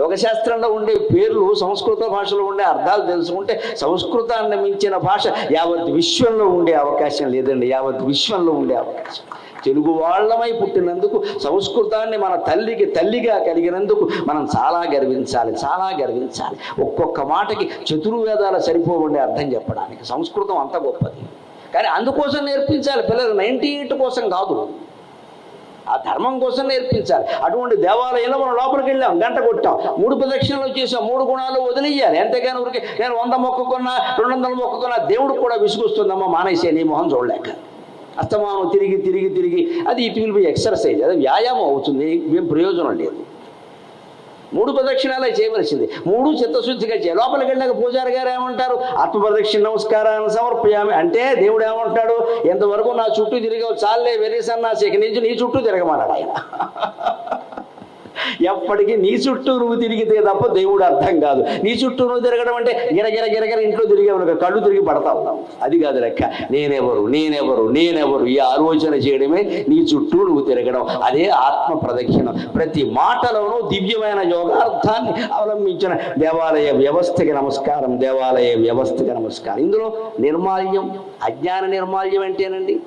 యోగశాస్త్రంలో ఉండే పేర్లు సంస్కృత భాషలో ఉండే అర్థాలు తెలుసుకుంటే సంస్కృతాన్ని మించిన భాష యావత్ విశ్వంలో ఉండే అవకాశం లేదండి. యావత్ విశ్వంలో ఉండే అవకాశం. తెలుగు వాళ్ళమై పుట్టినందుకు సంస్కృతాన్ని మన తల్లికి తల్లిగా కలిగినందుకు మనం చాలా గర్వించాలి చాలా గర్వించాలి. ఒక్కొక్క మాటకి చతుర్వేదాల సరిపోవండి అర్థం చెప్పడానికి. సంస్కృతం అంత గొప్పది. కానీ అందుకోసం నేర్పించాలి పిల్లలు. నైంటీ ఎయిట్ కోసం కాదు. ఆ ధర్మం కోసం నేర్పించాలి. అటువంటి దేవాలయంలో మనం లోపలికి వెళ్ళాం గంట కొట్టాం. మూడు ప్రదక్షిణలు చేసాం మూడు గుణాలు వదిలేయాలి. ఎంతగానో ఊరికి నేను వంద మొక్కుకున్నా రెండు వందల మొక్కుకున్నా దేవుడు కూడా విసుగుస్తుందమ్మా మానేసే నీ మొహం చూడలేక. అస్తమానం తిరిగి తిరిగి తిరిగి అది ఇట్ విల్ బి ఎక్సర్సైజ్ అది వ్యాయామం అవుతుంది ఏం ప్రయోజనం లేదు. మూడు ప్రదక్షిణాలు చేయవలసింది. మూడు చిత్తశుద్ధిగా చేయాలి. లోపలికి వెళ్ళాక పూజారి గారు ఏమంటారు? ఆత్మ ప్రదక్షిణ నమస్కారాన్ని సమర్పయామి. అంటే దేవుడు ఏమంటాడు? ఎంతవరకు నా చుట్టూ తిరిగావు చాలే వెరీ సన్నాసి ఇక నుంచి నీ చుట్టూ తిరగమన్నాడు ఆయన. ఎప్పటికీ నీ చుట్టూ నువ్వు తిరిగితే తప్ప దేవుడు అర్థం కాదు. నీ చుట్టూ నువ్వు తిరగడం అంటే గిరగిర గిరగిర ఇంట్లో తిరిగేవనుక కళ్ళు తిరిగి పడతావు అది కాదు లెక్క. నేనెవరు నేనెవరు నేనెవరు? ఈ ఆలోచన చేయడమే నీ చుట్టూ నువ్వు తిరగడం. అదే ఆత్మ ప్రదక్షిణం. ప్రతి మాటలోనూ దివ్యమైన యోగార్థాన్ని అవలంబించిన దేవాలయ వ్యవస్థకి నమస్కారం దేవాలయ వ్యవస్థకి నమస్కారం. ఇందులో నిర్మాల్యం అజ్ఞాన నిర్మాల్యం అంటేనండి.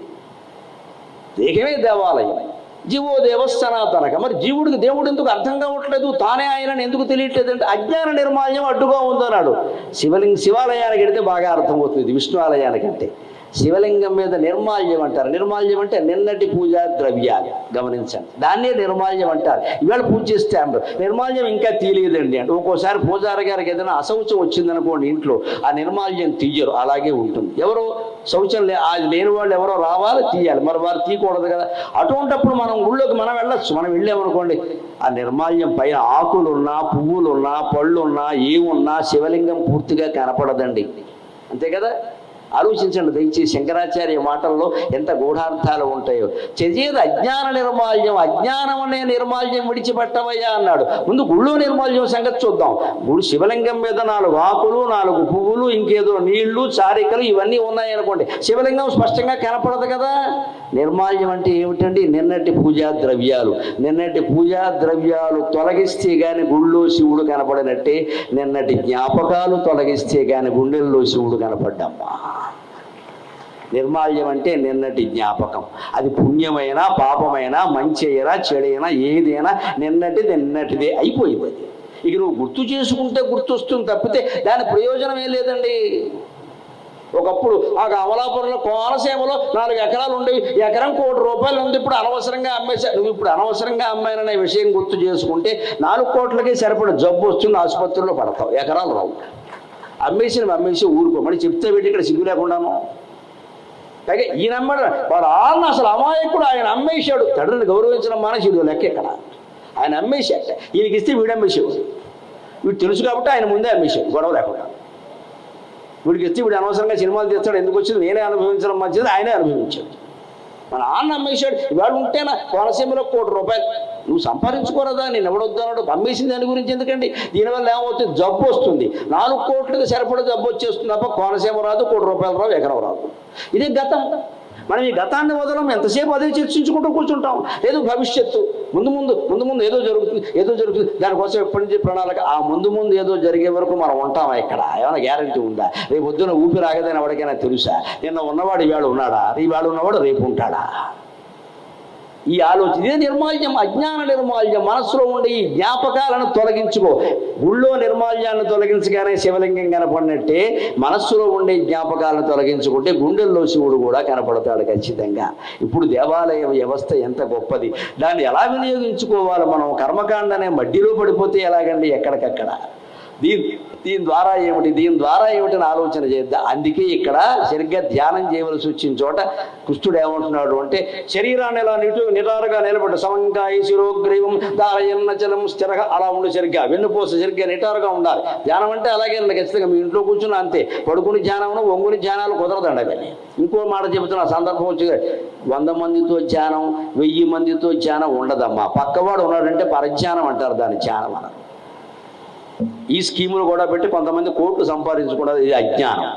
దేహమే దేవాలయం. జీవో దేవ సనాతనక. మరి జీవుడికి దేవుడు ఎందుకు అర్థం కావట్లేదు? తానే ఆయనని ఎందుకు తెలియట్లేదు అంటే అజ్ఞాన నిర్మాల్యం అడ్డుగా ఉందన్నాడు. శివలింగ శివాలయానికి వెడితే బాగా అర్థమవుతుంది విష్ణు ఆలయానికంటే. శివలింగం మీద నిర్మాల్యం అంటారు. నిర్మాల్యం అంటే నిన్నటి పూజా ద్రవ్యాలు. గమనించండి. దాన్నే నిర్మాల్యం అంటారు. ఇవాళ పూజ చేస్తే నిర్మాల్యం ఇంకా తీయలేదండి. అంటే ఒక్కోసారి పూజారి గారికి ఏదైనా అశౌచం వచ్చిందనుకోండి ఇంట్లో ఆ నిర్మాల్యం తీయరు. అలాగే ఉంటుంది. ఎవరో శౌచం లే అది లేని వాళ్ళు ఎవరో రావాలి తీయాలి. మరి వారు తీయకూడదు కదా. అటువంటప్పుడు మనం ఊళ్ళోకి మనం వెళ్ళొచ్చు. మనం వెళ్ళామనుకోండి ఆ నిర్మాల్యం పైన ఆకులున్నా పువ్వులున్నా పళ్ళున్నా ఏమున్నా శివలింగం పూర్తిగా కనపడదండి. అంతే కదా? ఆలోచించండి దయచేసి శంకరాచార్య మాటల్లో ఎంత గూఢార్థాలు ఉంటాయో. చదివేది అజ్ఞాన నిర్మాల్యం అజ్ఞానం అనే నిర్మాల్యం విడిచిపెట్టవయ్యా అన్నాడు. ముందు గుళ్ళో నిర్మాల్యం సంగతి చూద్దాం. గుడి శివలింగం మీద నాలుగు ఆకులు నాలుగు పువ్వులు ఇంకేదో నీళ్ళు చారికలు ఇవన్నీ ఉన్నాయనుకోండి. శివలింగం స్పష్టంగా కనపడదు కదా. నిర్మాల్యం అంటే ఏమిటండి? నిన్నటి పూజా ద్రవ్యాలు. నిన్నటి పూజా ద్రవ్యాలు తొలగిస్తే గాని గుళ్ళో శివుడు కనపడినట్టే. నిన్నటి జ్ఞాపకాలు తొలగిస్తే గాని గుండెల్లో శివుడు కనపడ్డమ్మా. నిర్మాల్యం అంటే నిన్నటి జ్ఞాపకం. అది పుణ్యమైనా పాపమైనా మంచి అయినా చెడైనా ఏదైనా నిన్నటిది నిన్నటిదే అయిపోయింది అది. ఇక నువ్వు గుర్తు చేసుకుంటే గుర్తొస్తుంది తప్పితే దాని ప్రయోజనం ఏం లేదండి. ఒకప్పుడు ఆ అమలాపురంలో కోనసీమలో నాలుగు ఎకరాలు ఉండేవి. ఎకరం కోటి రూపాయలు ఉంది. ఇప్పుడు అనవసరంగా అమ్మేసా నువ్వు ఇప్పుడు అనవసరంగా అమ్మాయిననే విషయం గుర్తు చేసుకుంటే నాలుగు కోట్లకి సరిపడ జబ్బు వస్తుంది. ఆసుపత్రిలో పడతావు. ఎకరాలు రావు. అమ్మేసి అమ్మేసి ఊరుకోమని చెప్తే పెట్టి ఇక్కడ సిగ్గు లేకుండాను. పైగా ఈయన అమ్మడు వాడు ఆన్న అసలు అమాయకుడు ఆయన అమ్మేశాడు. తండ్రిని గౌరవించడం మానేసి ఇది లెక్క ఇక్కడ. ఆయన అమ్మేశాట ఈయనకి ఇస్తే వీడు అమ్మేసేవాడు. వీడు తెలుసు కాబట్టి ఆయన ముందే అమ్మేశాడు గొడవ లేకుండా. వీడికి ఇస్తే వీడు అనవసరంగా సినిమాలు తీస్తాడు ఎందుకు వచ్చింది? నేనే అనుభవించడం మంచిది ఆయనే అనుభవించాడు. మన ఆన్న అమ్మేశాడు. ఇవాళ ఉంటేనా కోనసీమలో కోటి రూపాయలు. నువ్వు సంపాదించుకోరదా? నేను ఎవడొద్దన్నాడు అమ్మేసిన దాని గురించి ఎందుకండి? దీనివల్ల ఏమవుతుంది? జబ్బు వస్తుంది. నాలుగు కోట్లకు సరిపడే జబ్బు వచ్చేస్తుంది తప్ప కోనసీమ రాదు కోటి రూపాయలు రావు ఎకరం రాదు. ఇదే గతం. మనం ఈ గతాన్ని వదలం ఎంతసేపు అదే చర్చించుకుంటూ కూర్చుంటాం. లేదు భవిష్యత్తు ముందు ముందు ముందు ముందు ఏదో జరుగుతుంది ఏదో జరుగుతుంది. దానికోసం ఎప్పటి నుంచి ప్రణాళిక? ఆ ముందు ముందు ఏదో జరిగే వరకు మనం ఉంటామా ఇక్కడ? ఏమైనా గ్యారంటీ ఉందా? రేపు పొద్దున ఊపిరి ఆగదని ఎవరికైనా తెలుసా? నిన్న ఉన్నవాడు ఇవాళ ఉన్నాడా? ఇవాళ ఉన్నవాడు రేపు ఉంటాడా? ఈ ఆలోచన ఇదే నిర్మాల్యం అజ్ఞాన నిర్మాల్యం మనసులో ఉండే ఈ జ్ఞాపకాలను తొలగించుకో. గుళ్ళో నిర్మాల్యాన్ని తొలగించగానే శివలింగం కనపడినట్టే మనస్సులో ఉండే జ్ఞాపకాలను తొలగించుకుంటే గుండెల్లో శివుడు కూడా కనపడతాడు ఖచ్చితంగా. ఇప్పుడు దేవాలయ వ్యవస్థ ఎంత గొప్పది. దాన్ని ఎలా వినియోగించుకోవాలి మనం? కర్మకాండనే మడ్డిలో పడిపోతే ఎలాగండి? ఎక్కడికక్కడ. దీని దీని ద్వారా ఏమిటి? దీని ద్వారా ఏమిటని ఆలోచన చేద్దాం? అందుకే ఇక్కడ సరిగ్గా ధ్యానం చేయవలసి వచ్చిన చోట కృష్ణుడు ఏమంటున్నాడు అంటే శరీరాన్ని ఎలా నిటు నిటారుగా నిలబడ్డ సమంకాయ శిరోగ్రీవం దారయన్న చలం అలా ఉండి సరిగ్గా. వెన్నుపోస సరిగ్గా నిటారుగా ఉండాలి. ధ్యానం అంటే అలాగే ఖచ్చితంగా మీ ఇంట్లో కూర్చున్న అంతే. పడుకుని ధ్యానం ఒంగుని ధ్యానాలు కుదరదండి అవన్నీ. ఇంకో మాట చెబుతున్నా సందర్భం వచ్చి వంద మందితో ధ్యానం వెయ్యి మందితో ధ్యానం ఉండదమ్మా. పక్కవాడు ఉన్నాడంటే పరధ్యానం అంటారు దాన్ని ధ్యానం అన్నారు. ఈ స్కీములు కూడా పెట్టి కొంతమంది కోట్లు సంపాదించకూడదు ఇది అజ్ఞానం.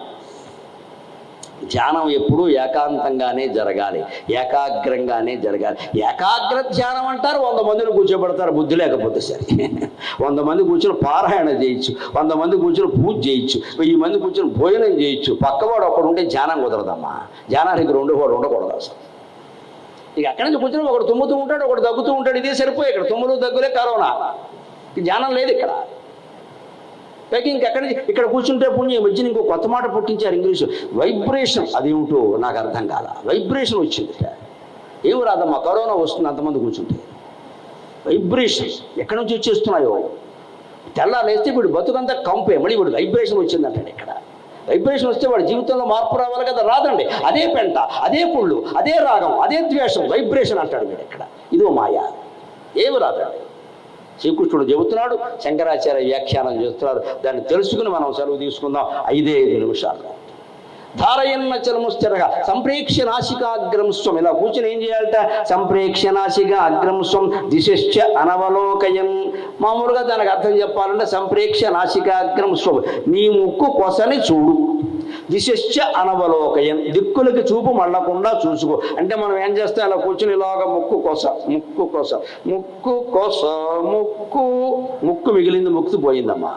ధ్యానం ఎప్పుడూ ఏకాంతంగానే జరగాలి ఏకాగ్రంగానే జరగాలి. ఏకాగ్ర ధ్యానం అంటారు వంద మందిని కూర్చోబెడతారు బుద్ధి లేకపోతే సరే. వంద మంది కూర్చొని పారాయణ చేయొచ్చు వంద మంది కూర్చొని పూజ చేయొచ్చు వెయ్యి మంది కూర్చొని భోజనం చేయొచ్చు. పక్కవాడు ఒకడు ఉంటే ధ్యానం కుదరదమ్మా. ధ్యానానికి రెండు వాడు ఉండకూడదు అసలు. ఇక అక్కడి నుంచి కూర్చొని ఒకడు తుమ్ముతూ ఉంటాడు ఒకడు దగ్గుతూ ఉంటాడు ఇదే సరిపోయి ఇక్కడ. తుమ్ములు దగ్గులే కరోనా. ధ్యానం లేదు ఇక్కడ. పైకి ఇంకెక్కడ నుంచి ఇక్కడ కూర్చుంటే పుణ్యం మధ్యన ఇంకో కొత్త మాట పుట్టించారు ఇంగ్లీషు. వైబ్రేషన్ అదేమిటో నాకు అర్థం కాల. వైబ్రేషన్ వచ్చింది ఏమి రాదమ్మా? కరోనా వస్తుంది అంతమంది కూర్చుంటే. వైబ్రేషన్ ఎక్కడి నుంచి వచ్చేస్తున్నాయో? తెల్లాలేస్తే వీడు బతుకంతా కంపే. మళ్ళీ వీడు వైబ్రేషన్ వచ్చిందంటాడు ఇక్కడ. వైబ్రేషన్ వస్తే వాడి జీవితంలో మార్పు రావాలి కదా? రాదండి. అదే పెంట అదే పుళ్ళు అదే రాగం అదే ద్వేషం వైబ్రేషన్ అంటాడు వీడు ఇక్కడ. ఇదో మాయ. ఏమి రాదండి? శ్రీకృష్ణుడు చెబుతున్నాడు శంకరాచార్య వ్యాఖ్యానం చేస్తున్నారు. దాన్ని తెలుసుకుని మనం సెలవు తీసుకుందాం. ఐదే ఐదు నిమిషాలు. ధారయన్న చలము స్థిరగా సంప్రేక్ష నాసికాగ్రంస్వం ఇలా కూర్చొని ఏం చేయాలట? సంప్రేక్ష నాసిక అగ్రంస్వం దిశశ్చ అనవలోకయం. మామూలుగా దానికి అర్థం చెప్పాలంటే సంప్రేక్ష నాసికాగ్రంస్వం నీ ముక్కు కొసని చూడు. దిశశ్చ అనవలోకయం. దిక్కులకి చూపు మళ్ళకుండా చూసుకో. అంటే మనం ఏం చేస్తాం అలా కూర్చుని ఇలాగ ముక్కు కొస ముక్కు కొస ముక్కు కొస ముక్కు ముక్కు మిగిలింది ముక్కు పోయిందమ్మా.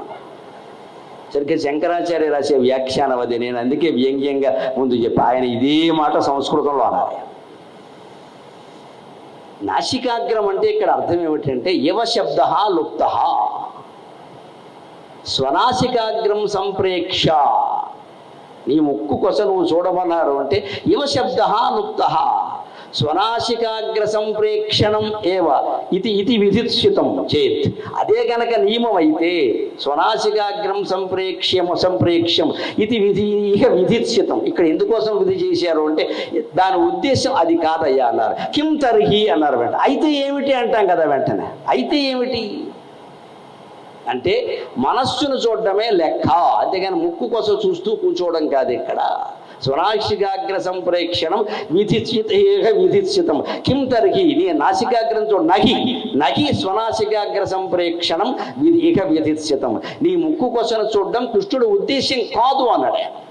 సరిగ్గా శంకరాచార్య రాసే వ్యాఖ్యానం అది నేను అందుకే వ్యంగ్యంగా ముందు చెప్పి. ఆయన ఇదే మాట సంస్కృతంలో అనాలి. నాసికాగ్రం అంటే ఇక్కడ అర్థం ఏమిటంటే యువ శబ్ద లుప్త. స్వనాసికాగ్రం సంప్రేక్ష. నీ ముక్కు కొస నువ్వు చూడమన్నారు అంటే ఇవ శబ్ద స్వనాశికాగ్ర సంప్రేక్షణం ఏవ ఇది ఇది విధిత్సితం చేత్. అదే గనక నియమం అయితే స్వనాశికాగ్రం సంప్రేక్ష్యము సంప్రేక్ష్యం ఇది విధి ఇక విధిత్సితం ఇక్కడ ఎందుకోసం విధి చేశారు అంటే దాని ఉద్దేశం అది కాదయ్యా అన్నారు. కిం తర్హి అన్నారు వెంట అయితే ఏమిటి అంటాం కదా వెంటనే. అయితే ఏమిటి? అంటే మనస్సును చూడడమే లెక్క. అంతేగాని ముక్కు కోసం చూస్తూ కూర్చోవడం కాదు ఇక్కడ. స్వనాశికాగ్ర సంప్రేక్షణం విధిచిత విధిచితం కిం తరిగి నీ నాసికాగ్రం చూడ. నహి. నహి స్వనాశికాగ్ర సంప్రేక్షణం విధి ఇక విధిచితం నీ ముక్కు కోసం చూడడం కృష్ణుడు ఉద్దేశ్యం కాదు అన్నాడు.